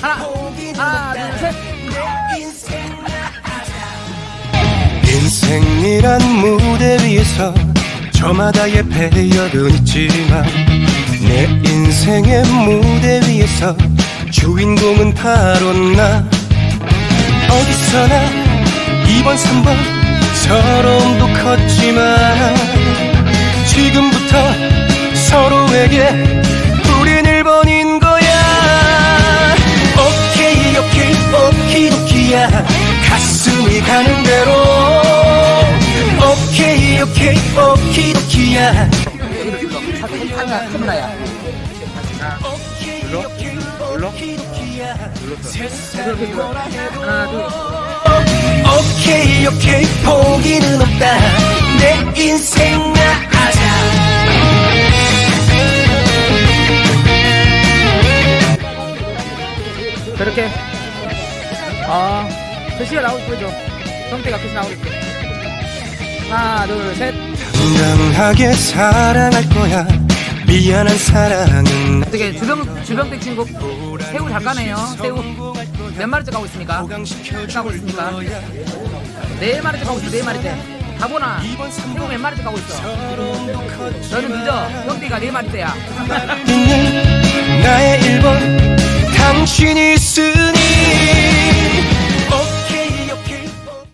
하나, 하나, 둘, 셋. 인생이란 무대 위에서 저마다의 배역은 있지만 내 인생의 무대 위에서 주인공은 바로 나 어디서나 2번 3번 서러움도 컸지만 지금부터 서로에게 가슴이 가는 대로 오케이 오케이? 하나, 둘. 오케이 오케이 포기는 없다 내 인생 나가자 그렇게. 아, 글씨가 나오고 보이죠? 성태가 글씨 나오겠지. 하나, 둘, 셋. 당당하게 사랑할 거야 미안한 사랑은 어떻게 주병 주병택 친구 새우 작가네요. 새우 몇 마리째 가고 있습니까? 가고 있습니까? 네 마리째 가고 있어. 네 마리째. 가보나 새우 몇 마리째 가고 있어. 너는 늦어. 형태가 네 마리째야. 나의 1번 당신이 있으니